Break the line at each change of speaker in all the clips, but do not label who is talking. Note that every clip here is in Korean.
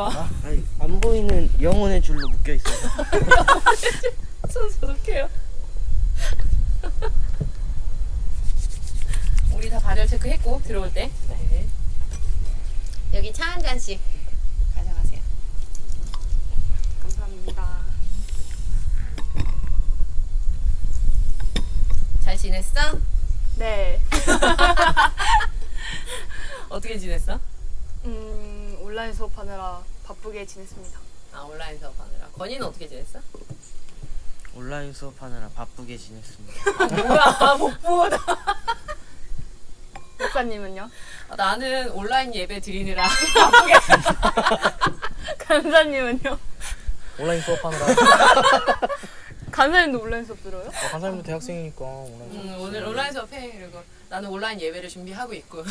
왜 같이 들어와?
아, 아니, 안 보이는 영혼의 줄로 묶여 있어요.
손 소독해요. 우리 다 발열 체크했고 들어올 때. 네. 여기 차 한 잔씩 가져가세요.
감사합니다.
잘 지냈어?
네.
어떻게 지냈어?
음, 온라인 수업하느라 바쁘게 지냈습니다.
아 온라인 수업하느라. 건이는 어떻게 지냈어?
온라인 수업하느라 바쁘게 지냈습니다.
아 뭐야 복부다.
목사님은요?
아, 나는 온라인 예배 드리느라
간사님은요?
온라인 수업하느라
간사님도 온라인 수업 들어요?
어, 간사님도 대학생이니까 온라인 수업
음, 오늘 온라인 수업 해 그리고 나는 온라인 예배를 준비하고 있고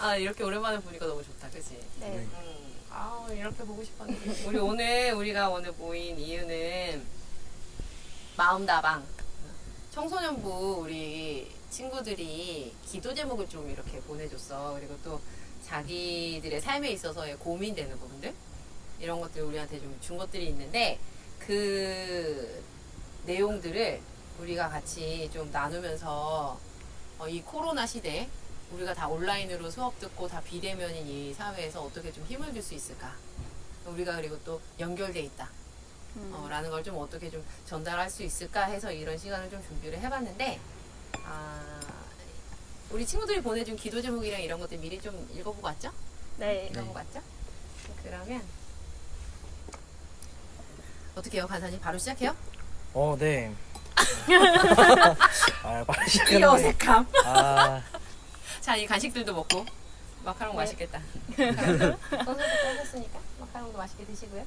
아 이렇게 오랜만에 보니까 너무 좋다. 그치?
네.
음, 아 이렇게 보고 싶었는데. 우리 오늘 우리가 오늘 모인 이유는 마음다방. 청소년부 우리 친구들이 기도 제목을 좀 이렇게 보내줬어. 그리고 또 자기들의 삶에 있어서의 고민되는 부분들? 이런 것들 우리한테 좀 준 것들이 있는데 그 내용들을 우리가 같이 좀 나누면서 어, 이 코로나 시대 우리가 다 온라인으로 수업 듣고 다 비대면인 이 사회에서 어떻게 좀 힘을 줄 수 있을까? 우리가 그리고 또 연결돼 있다.
음.
어, 라는 걸 좀 어떻게 좀 전달할 수 있을까 해서 이런 시간을 좀 준비를 해봤는데, 아, 우리 친구들이 보내준 기도 제목이랑 이런 것들 미리 좀 읽어보고 왔죠?
네.
읽어보고 왔죠? 그러면, 어떻게 해요, 간사님? 바로 시작해요?
어, 네. 아, 빨리
이
시작하는데.
어색함.
아,
자, 이 간식들도 먹고. 마카롱
네.
맛있겠다. 선생님도 하셨으니까 마카롱도 맛있게 드시고요.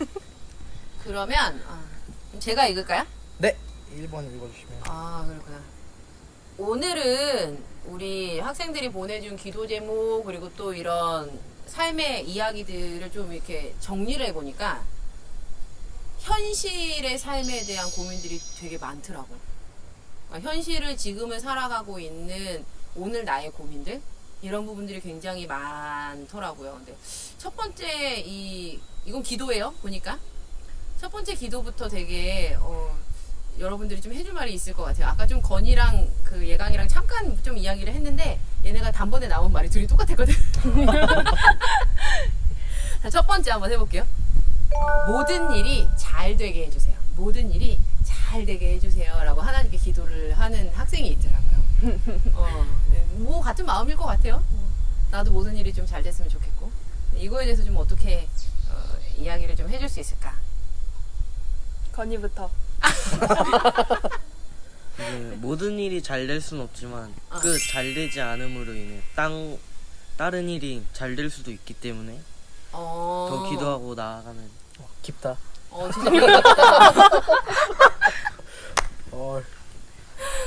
그러면 아, 그럼 제가 읽을까요?
네. 1번 읽어주시면.
아 그렇구나. 오늘은 우리 학생들이 보내준 기도 제목 그리고 또 이런 삶의 이야기들을 좀 이렇게 정리를 해보니까 현실의 삶에 대한 고민들이 되게 많더라고. 그러니까 현실을 지금을 살아가고 있는 오늘 나의 고민들 이런 부분들이 굉장히 많더라고요. 근데 첫 번째 이 이건 기도예요. 보니까 첫 번째 기도부터 되게 어, 여러분들이 좀 해줄 말이 있을 것 같아요. 아까 좀 건이랑 그 예강이랑 잠깐 좀 이야기를 했는데 얘네가 단번에 나온 말이 둘이 똑같았거든. 자, 첫 번째 한번 해볼게요. 어, 모든 일이 잘 되게 해주세요. 모든 일이 잘 되게 해주세요라고 하나님께 기도를 하는 학생이 있더라고요. 어, 네, 뭐 같은 마음일 것 같아요. 나도 모든 일이 좀 잘 됐으면 좋겠고 이거에 대해서 좀 어떻게 어, 이야기를 좀 해줄 수 있을까?
건이부터.
모든 일이 잘 될 순 없지만
어.
그 잘 되지 않음으로 인해 땅 다른 일이 잘 될 수도 있기 때문에
어,
더 기도하고 나아가면
어, 깊다.
어, 진짜 그렇다.
어,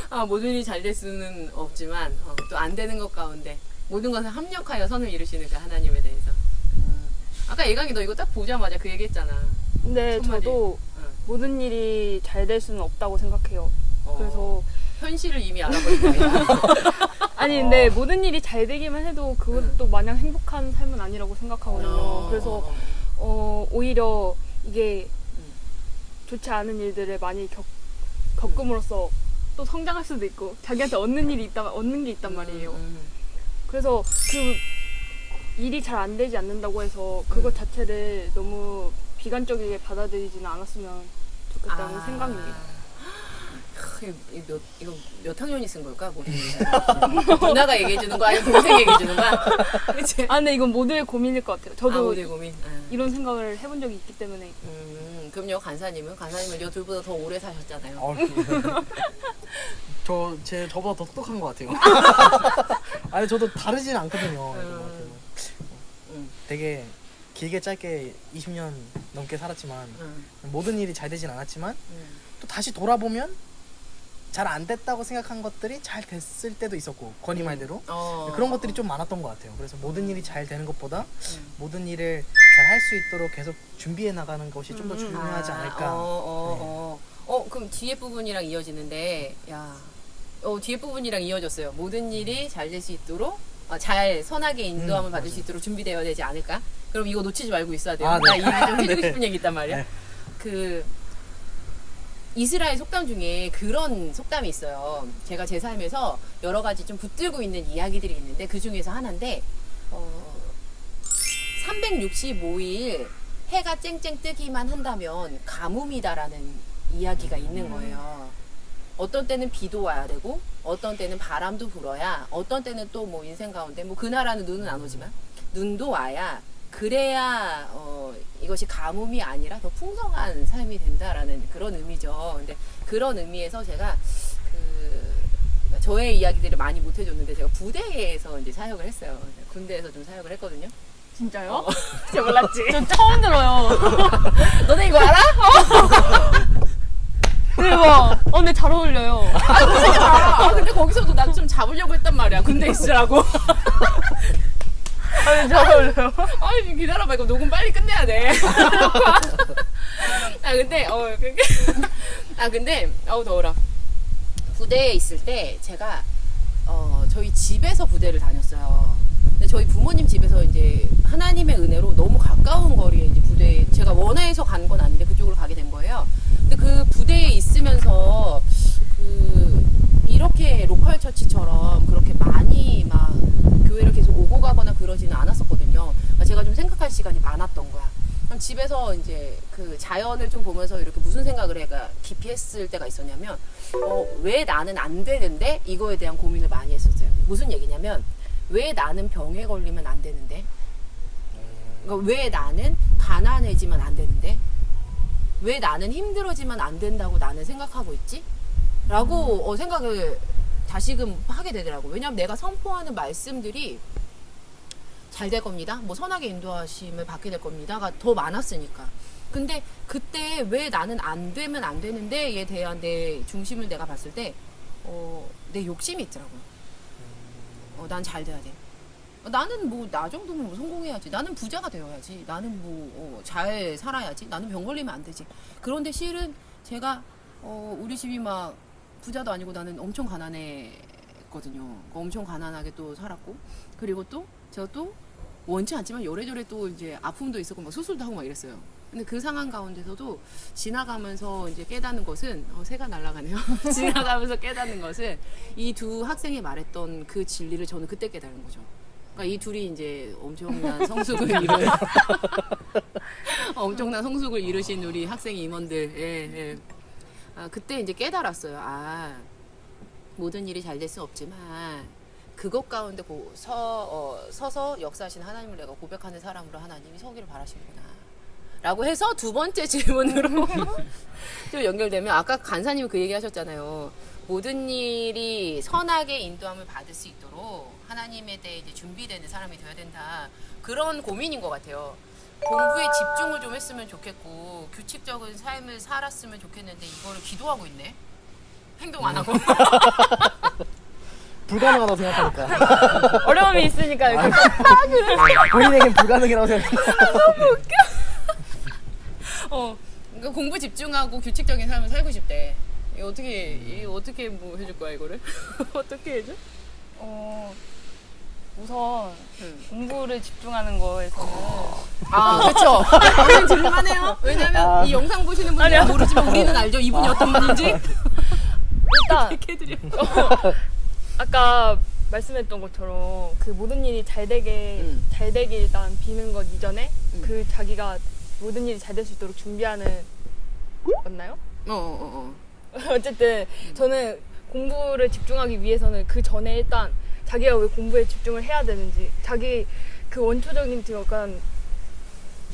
아, 모든 일이 잘 될 수는 없지만 어, 또 안 되는 것 가운데 모든 것을 합력하여 선을 이루시는 그 하나님에 대해서. 음. 아까 예강이 너 이거 딱 보자마자 그 얘기했잖아.
근데
첫 마디.
저도
응.
모든 일이 잘 될 수는 없다고 생각해요.
어,
그래서
현실을 이미 알아버린 거야.
아니 근데 모든 일이 잘 되기만 해도 그것도 마냥 행복한 삶은 아니라고 생각하거든요.
어.
그래서 어 오히려 이게
음.
좋지 않은 일들을 많이 겪, 겪음으로써 또 성장할 수도 있고 자기한테 얻는 일이 있다 얻는 게 있단 말이에요.
음,
그래서 그 일이 잘 안 되지 않는다고 해서 그것
음.
자체를 너무 비관적이게 받아들이지는 않았으면 좋겠다는
아.
생각입니다.
크, 이 몇, 이거 몇 학년이 쓴 걸까? 일이. 누나가 얘기해 주는 거 아니면 동생이 얘기해 주는 거야? 그치?
아 근데 이건 모두의 고민일 것 같아요.
아,
저도
모두의 고민. 아.
이런 생각을 해본 적이 있기 때문에
음, 그럼요, 간사님은? 간사님은 여 둘보다 더 오래 사셨잖아요.
어, 저, 제, 저보다 더 똑똑한 것 같아요. 아니, 저도 다르진 않거든요.
음. 음.
되게 길게 짧게 20년 넘게 살았지만
음,
모든 일이 잘 되진 않았지만
음.
또 다시 돌아보면 잘 안 됐다고 생각한 것들이 잘 됐을 때도 있었고 건이 말대로
어.
그런 것들이 좀 많았던 것 같아요. 그래서 모든 일이 잘 되는 것보다
음.
모든 일을 잘 할 수 있도록 계속 준비해 나가는 것이 좀 더
음.
중요하지
아,
않을까.
어, 어, 어. 어, 그럼 뒤에 부분이랑 이어지는데, 야, 어, 뒤에 부분이랑 이어졌어요. 모든 일이 잘 될 수 있도록, 어, 잘 선하게 인도함을
음,
받을 수
맞아요.
있도록 준비되어야 되지 않을까? 그럼 이거 놓치지 말고 있어야 돼요.
아,
나
네.
이거 좀 해주고
네.
싶은 얘기 있단 말이야.
네.
그, 이스라엘 속담 중에 그런 속담이 있어요. 제가 제 삶에서 여러 가지 좀 붙들고 있는 이야기들이 있는데 그 중에서 하나인데, 어, 365일 해가 쨍쨍 뜨기만 한다면 가뭄이다라는 이야기가 있는 거예요. 어떤 때는 비도 와야 되고, 어떤 때는 바람도 불어야, 어떤 때는 또 뭐 인생 가운데, 뭐 그 나라는 눈은 안 오지만, 눈도 와야, 그래야, 어, 이것이 가뭄이 아니라 더 풍성한 삶이 된다라는 그런 의미죠. 근데 그런 의미에서 제가 그, 그러니까 저의 이야기들을 많이 못 해줬는데 제가 부대에서 이제 사역을 했어요. 군대에서 좀 사역을 했거든요.
진짜요?
어.
진짜 몰랐지. 전 처음 들어요.
너네 이거 알아?
대박. 어, 근데 잘 어울려요.
아, 근데 거기서도 나 좀 잡으려고 했단 말이야. 군대 있으라고.
아, 잘 어울려요.
아니, 기다려봐. 이거 녹음 빨리 끝내야 돼. 아, 근데, 어, 그게. 아, 근데, 어우, 더워라. 부대에 있을 때 제가, 어, 저희 집에서 부대를 다녔어요. 근데 저희 부모님 집에서 이제 하나님의 은혜로 너무 가까운 거리에 이제 부대에, 제가 원해서 간 건 아닌데 그쪽으로 가게 된 거예요. 근데 그 부대에 있으면서 그, 이렇게 로컬 처치처럼 그렇게 많이 막 교회를 계속 오고 가거나 그러지는 않았었거든요. 그러니까 제가 좀 생각할 시간이 많았던 거야. 집에서 이제 그 자연을 좀 보면서 이렇게 무슨 생각을 해가 깊이 했을 때가 있었냐면, 어, 왜 나는 안 되는데? 이거에 대한 고민을 많이 했었어요. 무슨 얘기냐면, 왜 나는 병에 걸리면 안 되는데? 그러니까 왜 나는 가난해지면 안 되는데? 왜 나는 힘들어지면 안 된다고 나는 생각하고 있지? 라고 어, 생각을 다시금 하게 되더라고. 왜냐면 내가 선포하는 말씀들이 잘 될 겁니다. 뭐 선하게 인도하심을 받게 될 겁니다가 더 많았으니까. 근데 그때 왜 나는 안 되면 안 되는데에 대한 내 중심을 내가 봤을 때, 어, 내 욕심이 있더라고요. 어, 난 잘 돼야 돼. 어, 나는 뭐 나 정도면 뭐 성공해야지. 나는 부자가 되어야지. 나는 뭐잘 살아야지. 나는 병 걸리면 안 되지. 그런데 실은 제가 어, 우리 집이 막 부자도 아니고 나는 엄청 가난했거든요. 엄청 가난하게 또 살았고 그리고 또 제가 또 원치 않지만 요래저래 또 이제 아픔도 있었고 막 수술도 하고 막 이랬어요. 근데 그 상황 가운데서도 지나가면서 이제 깨닫는 것은 어, 새가 날아가네요. 지나가면서 깨닫는 것은 이 두 학생이 말했던 그 진리를 저는 그때 깨달은 거죠. 그러니까 이 둘이 이제 엄청난 성숙을 이룬 엄청난 성숙을 이루신 우리 학생 임원들. 예, 예. 아, 그때 이제 깨달았어요. 아, 모든 일이 잘 될수 없지만 그것 가운데 고, 서, 어, 서서 역사하신 하나님을 내가 고백하는 사람으로 하나님이 서기를 바라시는구나. 라고 해서 두 번째 질문으로 좀 연결되면 아까 간사님 그 얘기 하셨잖아요. 모든 일이 선하게 인도함을 받을 수 있도록 하나님에 대해 이제 준비되는 사람이 되어야 된다. 그런 고민인 것 같아요. 공부에 집중을 좀 했으면 좋겠고 규칙적인 삶을 살았으면 좋겠는데 이거를 기도하고 있네. 행동 안 하고.
불가능하다고 생각하니까.
어려움이 있으니까 이렇게
본인에겐 불가능이라고 생각.
어, 그러니까 공부 집중하고 규칙적인 삶을 살고 싶대. 이거 어떻게 이 어떻게 뭐 해줄 거야 이거를? 어떻게 해줘?
어, 우선
응.
공부를 집중하는 거에서는
아, 그렇죠. 우리는 들을만해요. 왜냐면
아.
이 영상 보시는 분들은 모르지만 우리는 알죠. 이분이 어떤 분인지.
일단
이렇게 해드려.
아까 말씀했던 것처럼 그 모든 일이 잘 되게
음.
잘 되길 일단 비는 것 이전에
음.
그 자기가 모든 일이 잘 될 수 있도록 준비하는 맞나요?
어, 어, 어.
어쨌든 저는 공부를 집중하기 위해서는 그 전에 일단 자기가 왜 공부에 집중을 해야 되는지 자기 그 원초적인 그 약간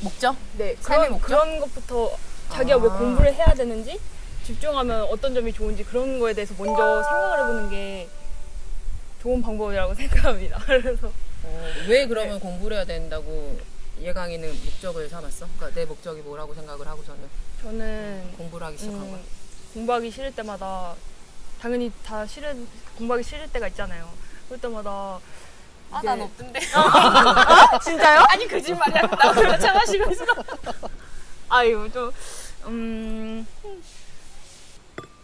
목적?
네
삶의
그런
목적?
그런 것부터 자기가
아.
왜 공부를 해야 되는지 집중하면 어떤 점이 좋은지 그런 거에 대해서 먼저 생각을 해보는 게 좋은 방법이라고 생각합니다. 그래서
어, 왜 그러면 공부를 해야 된다고 예강이는 목적을 삼았어? 그러니까 내 목적이 뭐라고 생각을 하고서는
저는
공부를 하기 시작한 거야.
음, 공부하기 싫을 때마다 당연히 다 싫은 공부하기 싫을 때가 있잖아요. 그럴 때마다
아, 난 없던데.
진짜요? 아니 거짓말이야. 나 그냥 참아시고 있어. 아유 좀 음,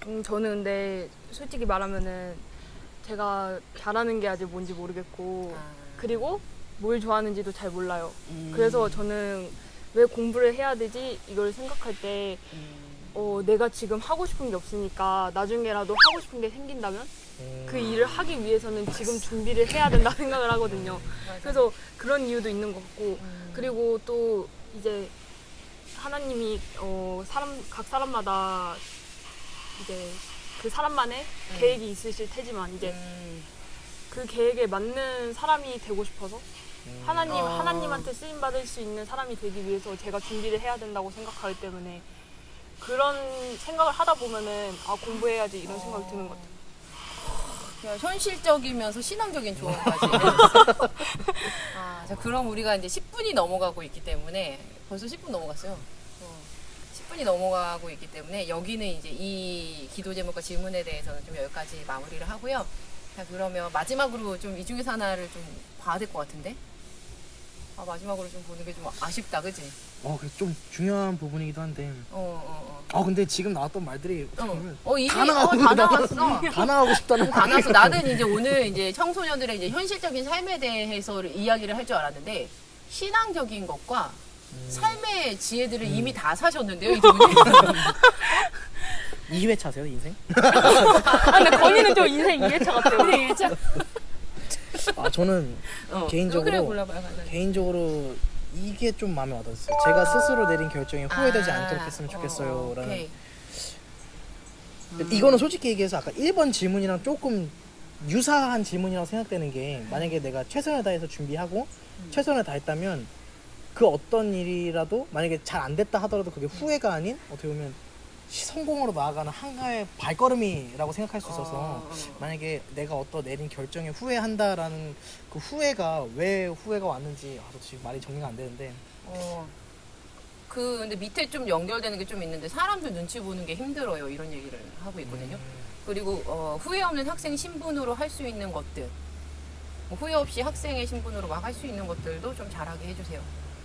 음 저는 근데 솔직히 말하면은 제가 잘하는 게 아직 뭔지 모르겠고 그리고 뭘 좋아하는지도 잘 몰라요.
음.
그래서 저는 왜 공부를 해야 되지 이걸 생각할 때 어, 내가 지금 하고 싶은 게 없으니까 나중에라도 하고 싶은 게 생긴다면 그 일을 하기 위해서는 지금 준비를 해야 된다 생각을 하거든요. 그래서 그런 이유도 있는 것 같고 그리고 또 이제 하나님이 어, 사람 각 사람마다 이제 그 사람만의 계획이 있으실 테지만 이제
음.
그 계획에 맞는 사람이 되고 싶어서 하나님
어.
하나님한테 쓰임 받을 수 있는 사람이 되기 위해서 제가 준비를 해야 된다고 생각하기 때문에 그런 생각을 하다 보면은 아 공부해야지 이런 생각이 드는 것 같아요.
그냥 현실적이면서 신앙적인 조언까지. 아, 자, 그럼 우리가 이제 10분이 넘어가고 있기 때문에 벌써 10분 넘어갔어요. 어, 10분이 넘어가고 있기 때문에 여기는 이제 이 기도 제목과 질문에 대해서는 좀 여기까지 마무리를 하고요. 자, 그러면 마지막으로 좀 이 중에서 하나를 좀 봐야 될 것 같은데? 아, 마지막으로 좀 보는 게 좀 아쉽다, 그지?
어, 좀 중요한 부분이기도 한데.
어, 어,
아, 근데 지금 나왔던 말들이
어.
어,
어, 이미
다
어,
나가고
다
나-
나왔어.
다 나가고 싶다는
다 나왔어. 나는 이제 오늘 이제 청소년들의 이제 현실적인 삶에 대해서 이야기를 할 줄 알았는데 신앙적인 것과 삶의 지혜들을 이미 다 사셨는데요, 이두 분이.
2회차세요, 인생?
아 근데 건이는 좀 인생 2회차 같아요.
우리 일자.
아, 저는
어.
개인적으로-
그래 골라봐요, 가자.
개인적으로 이게 좀 마음에 와닿았어요. 제가 스스로 내린 결정이 후회되지 않도록 했으면 좋겠어요.
어,
라는
오케이.
근데 이거는 솔직히 얘기해서 아까 1번 질문이랑 조금 유사한 질문이라고 생각되는 게 만약에 내가 최선을 다해서 준비하고 최선을 다했다면 그 어떤 일이라도 만약에 잘 안 됐다 하더라도 그게 후회가 아닌 어떻게 보면 시- 성공으로 나아가는 한가의 발걸음이라고 생각할 수 있어서
어, 어.
만약에 내가 어떤 내린 결정에 후회한다라는 그 후회가 왜 후회가 왔는지 아, 저 지금 말이 정리가 안 되는데
어. 그 근데 밑에 좀 연결되는 게 좀 있는데 사람들 눈치 보는 게 힘들어요 이런 얘기를 하고 있거든요. 그리고 어, 후회 없는 학생 신분으로 할 수 있는 것들, 뭐 후회 없이 학생의 신분으로 막 할 수 있는 것들도 좀 잘하게 해주세요.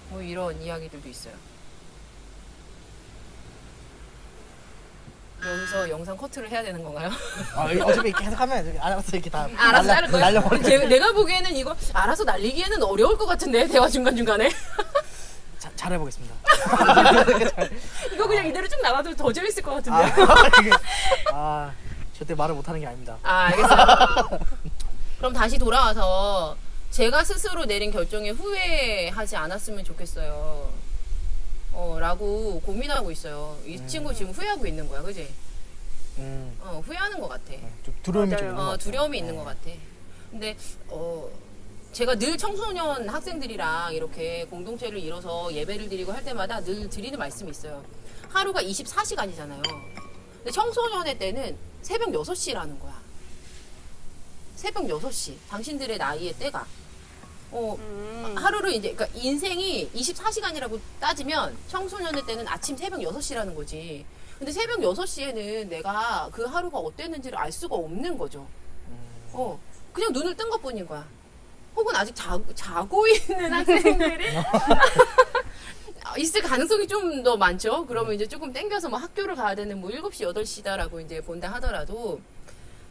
뭐 이런 이야기들도 있어요. 여기서 영상 커트를 해야 되는 건가요?
아, 어차피 계속 하면 알아서 이렇게 다
알아서 자를 거예요.
날려버려
제- 내가 보기에는 이거 알아서 날리기에는 어려울 것 같은데 대화 중간 중간에
잘해보겠습니다.
이거 그냥 이대로 쭉 나가도 더 재밌을 것 같은데.
아, 그게, 아, 절대 말을 못하는 게 아닙니다.
아, 알겠어요. 그럼 다시 돌아와서 제가 스스로 내린 결정에 후회하지 않았으면 좋겠어요. 어, 라고 고민하고 있어요. 이 친구 지금 후회하고 있는 거야, 그지?
음,
어, 후회하는 것 같아.
좀 두려움이 좀. 있는 것
어,
같아요.
두려움이 있는
네.
것 같아. 근데, 어, 제가 늘 청소년 학생들이랑 이렇게 공동체를 이뤄서 예배를 드리고 할 때마다 늘 드리는 말씀이 있어요. 하루가 24시간이잖아요. 근데 청소년의 때는 새벽 6시라는 거야. 새벽 6시. 당신들의 나이의 때가. 어,
음.
하루를 이제, 그러니까 인생이 24시간이라고 따지면 청소년의 때는 아침 새벽 6시라는 거지. 근데 새벽 6시에는 내가 그 하루가 어땠는지를 알 수가 없는 거죠. 어, 그냥 눈을 뜬 것 뿐인 거야. 혹은 아직 자, 자고 있는 학생들이 있을 가능성이 좀 더 많죠. 그러면 이제 조금 땡겨서 뭐 학교를 가야 되는 뭐 7시, 8시다라고 이제 본다 하더라도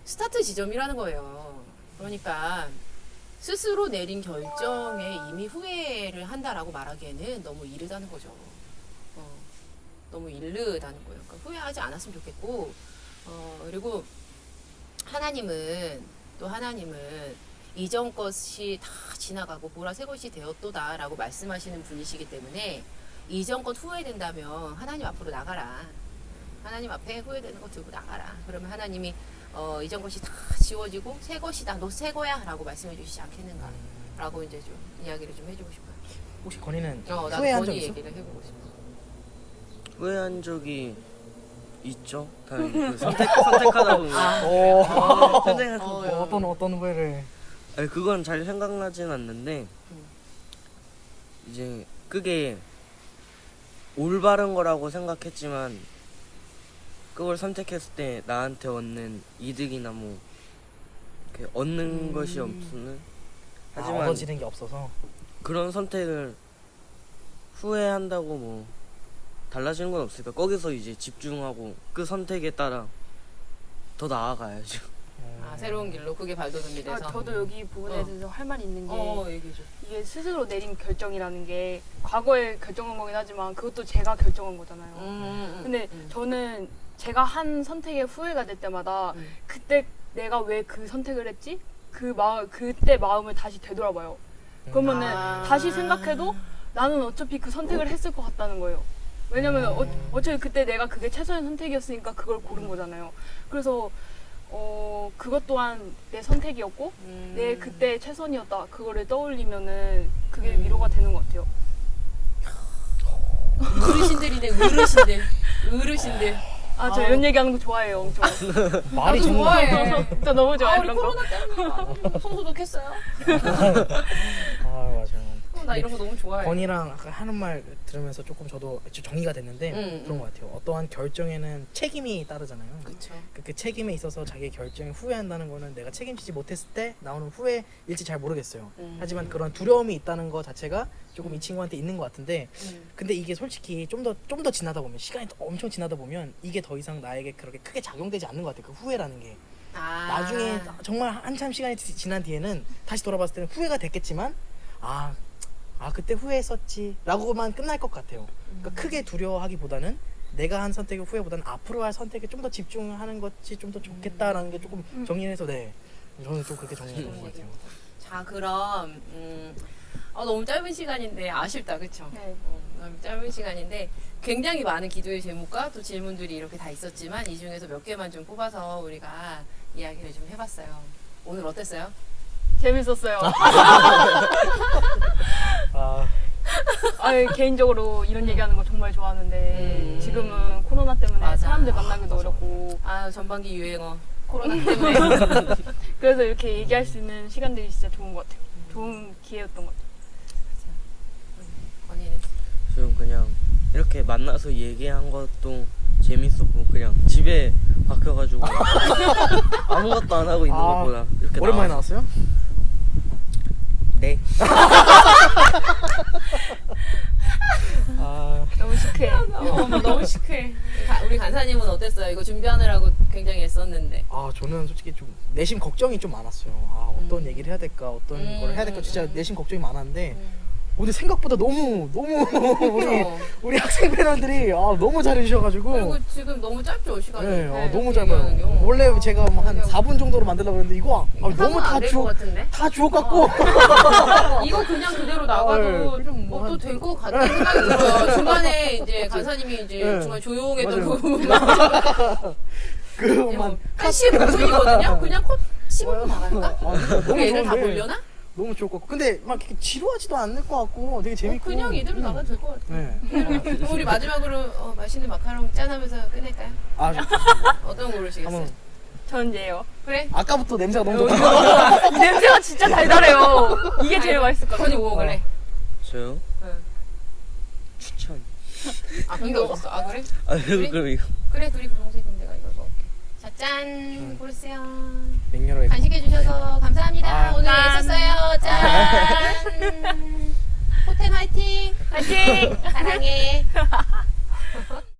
스타트 지점이라는 거예요. 그러니까 스스로 내린 결정에 이미 후회를 한다라고 말하기에는 너무 이르다는 거죠. 어, 너무 이르다는 거예요. 그러니까 후회하지 않았으면 좋겠고, 어, 그리고 하나님은 또 하나님은 이전 것이 다 지나가고 보라 새 것이 되었도다 라고 말씀하시는 분이시기 때문에 이전 것 후회된다면 하나님 앞으로 나가라. 하나님 앞에 후회되는 거 들고 나가라. 그러면 하나님이 어, 이전 것이 다 지워지고 새 것이다. 너 새 거야라고 말씀해 주시지 않겠는가? 라고 이제 좀 이야기를 좀 해주고 싶어요.
혹시 건이는
어, 나도
후회한 적
건이
있어?
얘기를 해보고 싶어.
후회한 적이 있죠. 당연히 그 선택 선택하다 보면
오,
선택하다
어,
어, 어떤 어떤 후회를?
아니, 그건 잘 생각나진 않는데
음.
이제 그게 올바른 거라고 생각했지만 그걸 선택했을 때 나한테 얻는 이득이나 뭐 이렇게 얻는
음.
것이 없으면 하지만
아, 얻어지는 게 없어서
그런 선택을 후회한다고 뭐 달라지는 건 없으니까 거기서 이제 집중하고 그 선택에 따라 더 나아가야죠.
아 새로운 길로 그게 발돋움이
아,
돼서.
저도 여기 부분에
어.
대해서 할 말이 있는 게
어 얘기해 줘.
이게 스스로 내린 결정이라는 게 과거에 결정한 거긴 하지만 그것도 제가 결정한 거잖아요.
음, 음,
근데
음.
저는 제가 한 선택에 후회가 될 때마다
음.
그때 내가 왜 그 선택을 했지? 그 마음 그때 마음을 다시 되돌아봐요. 그러면은
아.
다시 생각해도 나는 어차피 그 선택을 했을 것 같다는 거예요. 왜냐면 어, 어차피 그때 내가 그게 최선의 선택이었으니까 그걸 고른 거잖아요. 그래서 어 그것 또한 내 선택이었고
음.
내 그때 최선이었다 그거를 떠올리면은 그게 위로가 되는 것 같아요.
어르신들이네 어르신들 어르신들.
아저
아우.
이런 얘기하는 거 좋아해요, 엄청.
말이 정말
좋아해.
저 너무
아
좋아해
우리
거.
코로나 때문에 성소독 했어요.
아 맞아.
어, 나 이런 거 너무 좋아해.
건이랑 아까 하는 말 들으면서 조금 저도 정리가 됐는데
음,
그런 것 같아요. 어떠한 결정에는 책임이 따르잖아요.
그쵸.
그, 그 책임에 있어서 자기 결정에 후회한다는 거는 내가 책임지지 못했을 때 나오는 후회일지 잘 모르겠어요.
음.
하지만 그런 두려움이 있다는 거 자체가 조금 이 친구한테 있는 것 같은데
음.
근데 이게 솔직히 좀 더 좀 더 지나다 보면 시간이 더 엄청 지나다 보면 이게 더 이상 나에게 그렇게 크게 작용되지 않는 것 같아요. 그 후회라는 게
아.
나중에 정말 한참 시간이 지- 지난 뒤에는 다시 돌아봤을 때는 후회가 됐겠지만 아, 아 그때 후회했었지 라고만 끝날 것 같아요. 그러니까 크게 두려워하기보다는 내가 한 선택의 후회보다는 앞으로 할 선택에 좀 더 집중하는 것이 좀 더 좋겠다라는 게 조금 정리해서 네 저는 좀 그렇게 정리가 되는 것 같아요.
자 그럼 음, 아, 너무 짧은 시간인데 아쉽다 그쵸?
네.
어, 너무 짧은 시간인데 굉장히 많은 기도의 제목과 또 질문들이 이렇게 다 있었지만 이 중에서 몇 개만 좀 뽑아서 우리가 이야기를 좀 해봤어요. 오늘 어땠어요?
재밌었어요.
아,
아, 개인적으로 이런 얘기하는 거 정말 좋아하는데
음.
지금은 코로나 때문에
맞아.
사람들 만나기도. 어렵고
아 전반기 유행어 코로나 때문에
그래서 이렇게 얘기할 수 있는 시간들이 진짜 좋은 것 같아요. 좋은 기회였던 것 같아요.
지금 그냥 이렇게 만나서 얘기한 것도 재밌었고 그냥 집에 박혀가지고 아무것도 안 하고 있는
아,
것보다 이렇게
오랜만에 나왔어요?
네.
아,
너무 시크해.
어, 너무 시크해. 가- 우리 간사님은 어땠어요? 이거 준비하느라고 굉장히 애썼는데.
아 저는 솔직히 좀 내심 걱정이 좀 많았어요. 아 어떤
음.
얘기를 해야 될까, 어떤
음.
걸 해야 될까 진짜 내심 걱정이 많았는데 근데 생각보다 너무 너무 우리
어.
우리 학생 패널들이 아, 너무 잘해주셔가지고
그리고 지금 너무 짧죠 시간이.
네, 아,
네,
너무
얘기하는
짧아요.
경우.
원래 제가 뭐한
그냥
4분 정도로 만들려고 했는데 이거 아, 너무 다
안될것
주옥
같은데.
다 주옥 같고
이거 그냥 그대로
아,
나가도
네.
좀 뭐또 될 것 같다는 생각이 들어요. 중간에 이제 간사님이 이제
네.
정말 조용했던
맞아요.
부분만
그만
한 15분이거든요. 그냥 컷 15분 나갈까?
아, 너무
애들 다
좋은데.
몰려나?
너무 좋을 것 같고 근데 막 이렇게 지루하지도 않을 것 같고 되게
어,
재밌고
그냥 이대로
음.
나가도 될 것 같아.
네.
그럼 우리 마지막으로 어, 맛있는 마카롱 짠하면서 끝낼까요?
아 저-
어떤 거 고르시겠어요?
한번
전 얘요.
그래?
아까부터 냄새가 너무 좋다.
이 냄새가 진짜 달달해요. 이게 제일 맛있을 것 같아요.
뭐 먹을래?
저요?
응.
추천.
아 그게 없었어. 아 그래?
아
그래?
그럼 이거
그래 둘이 내가 이걸 먹을게. 자 짠. 고르세요.
맹렬하게
간식해 주셔서 감사합니다.
아.
오늘
짠.
애썼어요. 짠. 호텔 화이팅.
화이팅!
사랑해.